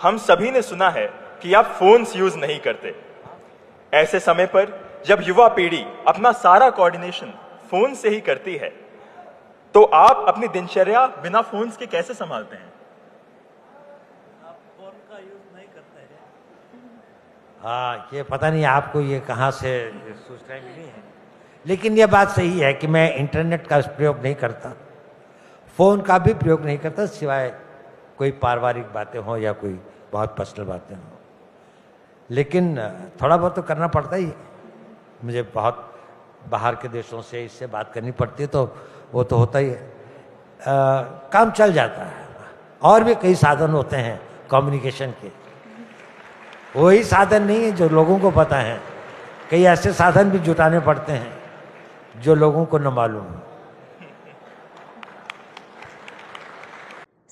हम सभी ने सुना है कि आप फोन्स यूज़ नहीं करते। ऐसे समय पर जब युवा पीढ़ी अपना सारा कोऑर्डिनेशन फ़ोन से ही करती है तो आप अपनी दिनचर्या बिना फोन्स के कैसे संभालते हैं? हाँ। ये पता नहीं आपको ये कहाँ से सूचनाएँ मिली हैं लेकिन ये बात सही है कि मैं इंटरनेट का प्रयोग नहीं करता। फ़ोन का भी प्रयोग नहीं करता सिवाय कोई पारिवारिक बातें हों या कोई बहुत पर्सनल बातें हों। लेकिन थोड़ा बहुत तो करना पड़ता ही मुझे बहुत बाहर के देशों से इससे बात करनी पड़ती है तो वो तो होता ही है। आ, काम चल जाता है। और भी कई साधन होते हैं कम्युनिकेशन के। वही साधन नहीं है जो लोगों को पता है। कई ऐसे साधन भी जुटाने पड़ते हैं जो लोगों को न मालूम हो।